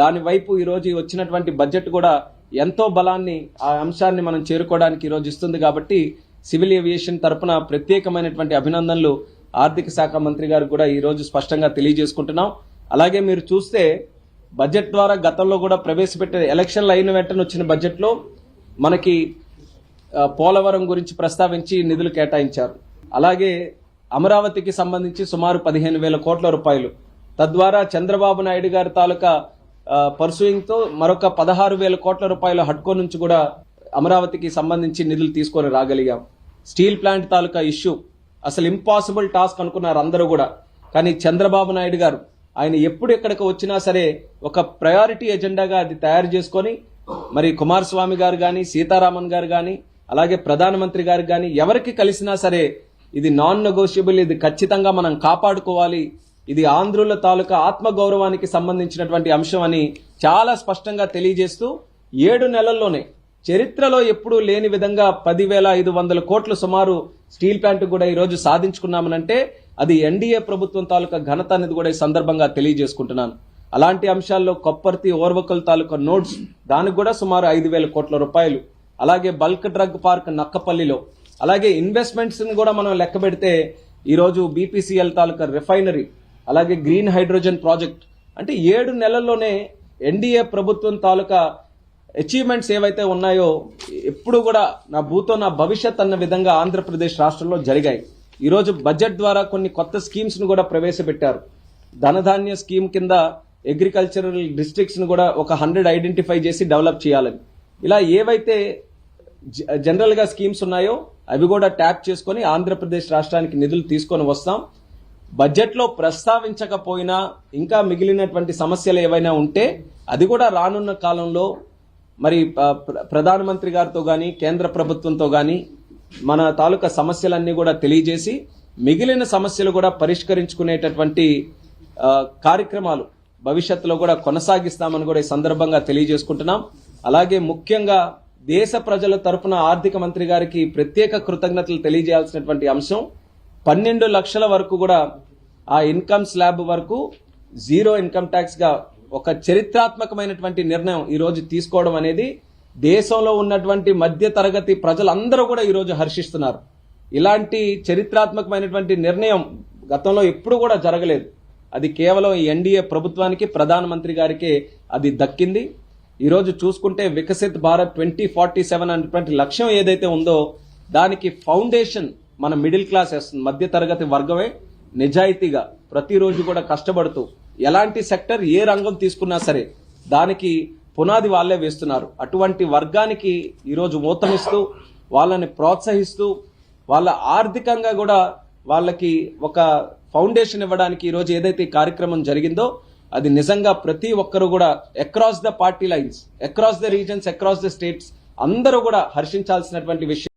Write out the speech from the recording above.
దాని వైపు ఈరోజు వచ్చినటువంటి బడ్జెట్ కూడా ఎంతో బలాన్ని ఆ అంశాన్ని మనం చేరుకోవడానికి ఈ రోజు ఇస్తుంది కాబట్టి సివిల్ ఏవియేషన్ తరపున ప్రత్యేకమైనటువంటి అభినందనలు ఆర్థిక శాఖ మంత్రి గారు కూడా ఈరోజు స్పష్టంగా తెలియజేసుకుంటున్నాం. అలాగే మీరు చూస్తే బడ్జెట్ ద్వారా గతంలో కూడా ప్రవేశపెట్టిన ఎలక్షన్లు అయిన వెంటనే వచ్చిన బడ్జెట్లో మనకి పోలవరం గురించి ప్రస్తావించి నిధులు కేటాయించారు. అలాగే అమరావతికి సంబంధించి సుమారు పదిహేను వేల కోట్ల రూపాయలు. తద్వారా చంద్రబాబు నాయుడు గారి తాలూకా పర్సూయింగ్తో మరొక పదహారు వేల కోట్ల రూపాయల హడ్కో నుంచి కూడా అమరావతికి సంబంధించి నిధులు తీసుకొని రాగలిగాం. స్టీల్ ప్లాంట్ తాలూకా ఇష్యూ. అసలు ఇంపాసిబుల్ టాస్క్ అనుకున్నారు అందరూ కూడా. కానీ చంద్రబాబు నాయుడు గారు ఆయన ఎప్పుడు ఎక్కడికి వచ్చినా సరే ఒక ప్రయారిటీ ఎజెండాగా అది తయారు చేసుకొని మరి కుమారస్వామి గారు కానీ సీతారామన్ గారు కానీ అలాగే ప్రధానమంత్రి గారు కానీ ఎవరికి కలిసినా సరే ఇది నాన్ నెగోషియబుల్ ఇది ఖచ్చితంగా మనం కాపాడుకోవాలి. ఇది ఆంధ్రుల తాలూకా ఆత్మగౌరవానికి సంబంధించినటువంటి అంశం అని చాలా స్పష్టంగా తెలియజేస్తూ ఏడు నెలల్లోనే చరిత్రలో ఎప్పుడూ లేని విధంగా పదివేల ఐదు వందల కోట్లు సుమారు స్టీల్ ప్లాంట్ కూడా ఈరోజు సాధించుకున్నామనంటే అది ఎన్డీఏ ప్రభుత్వం తాలూకా ఘనత అనేది కూడా ఈ సందర్భంగా తెలియజేసుకుంటున్నాను. అలాంటి అంశాల్లో కొప్పర్తి ఓర్వకల్ తాలూకా నోట్స్ దానికి కూడా సుమారు ఐదు వేల కోట్ల రూపాయలు. అలాగే బల్క్ డ్రగ్ పార్క్ నక్కపల్లిలో. అలాగే ఇన్వెస్ట్మెంట్స్ని కూడా మనం లెక్క పెడితే ఈరోజు బీపీసీఎల్ తాలూకా రిఫైనరీ అలాగే గ్రీన్ హైడ్రోజన్ ప్రాజెక్ట్. అంటే ఏడు నెలల్లోనే ఎన్డీఏ ప్రభుత్వం తాలూకా అచీవ్మెంట్స్ ఏవైతే ఉన్నాయో ఎప్పుడు కూడా నా భూతో నా భవిష్యత్ అన్న విధంగా ఆంధ్రప్రదేశ్ రాష్ట్రంలో జరిగాయి. ఈరోజు బడ్జెట్ ద్వారా కొన్ని కొత్త స్కీమ్స్ను కూడా ప్రవేశపెట్టారు. ధనధాన్య స్కీమ్ కింద అగ్రికల్చరల్ డిస్ట్రిక్ట్స్ను కూడా ఒక హండ్రెడ్ ఐడెంటిఫై చేసి డెవలప్ చేయాలని ఇలా ఏవైతే జ- స్కీమ్స్ ఉన్నాయో అవి కూడా ట్యాప్ చేసుకొని ఆంధ్రప్రదేశ్ రాష్ట్రానికి నిధులు తీసుకొని వస్తాం. బడ్జెట్లో ప్రస్తావించకపోయినా ఇంకా మిగిలినటువంటి సమస్యలు ఏవైనా ఉంటే అది కూడా రానున్న కాలంలో మరి ప్ర- ప్రధానమంత్రి గారితో కానీ కేంద్ర ప్రభుత్వంతో కానీ మన తాలూకా సమస్యలన్నీ కూడా తెలియజేసి మిగిలిన సమస్యలు కూడా పరిష్కరించుకునేటటువంటి కార్యక్రమాలు భవిష్యత్తులో కూడా కొనసాగిస్తామని కూడా ఈ సందర్భంగా తెలియజేసుకుంటున్నాం. అలాగే ముఖ్యంగా దేశ ప్రజల తరపున ఆర్థిక మంత్రి గారికి ప్రత్యేక కృతజ్ఞతలు తెలియజేయాల్సినటువంటి అంశం పన్నెండు లక్షల వరకు కూడా ఆ ఇన్కమ్ స్లాబ్ వరకు జీరో ఇన్కమ్ ట్యాక్స్గా ఒక చరిత్రాత్మకమైనటువంటి నిర్ణయం ఈరోజు తీసుకోవడం అనేది దేశంలో ఉన్నటువంటి మధ్య తరగతి ప్రజలందరూ కూడా ఈరోజు హర్షిస్తున్నారు. ఇలాంటి చరిత్రాత్మకమైనటువంటి నిర్ణయం గతంలో ఎప్పుడు కూడా జరగలేదు. అది కేవలం ఈ ఎన్డీఏ ప్రభుత్వానికి ప్రధానమంత్రి గారికే అది దక్కింది. ఈరోజు చూసుకుంటే Viksit Bharat twenty forty seven అనేటువంటి లక్ష్యం ఏదైతే ఉందో దానికి ఫౌండేషన్ మన మిడిల్ క్లాస్ మధ్య తరగతి వర్గమే నిజాయితీగా ప్రతిరోజు కూడా కష్టపడుతూ ఎలాంటి సెక్టర్ ఏ రంగం తీసుకున్నా సరే దానికి పునాది వాళ్ళే వేస్తున్నారు. అటువంటి వర్గానికి ఈరోజు ఊతమిస్తూ వాళ్ళని ప్రోత్సహిస్తూ వాళ్ళ ఆర్థికంగా కూడా వాళ్ళకి ఒక ఫౌండేషన్ ఇవ్వడానికి ఈరోజు ఏదైతే ఈ కార్యక్రమం జరిగిందో అది నిజంగా ప్రతి ఒక్కరు కూడా across the party lines across the regions across the states అందరూ కూడా హర్షించాల్సినటువంటి విషయం.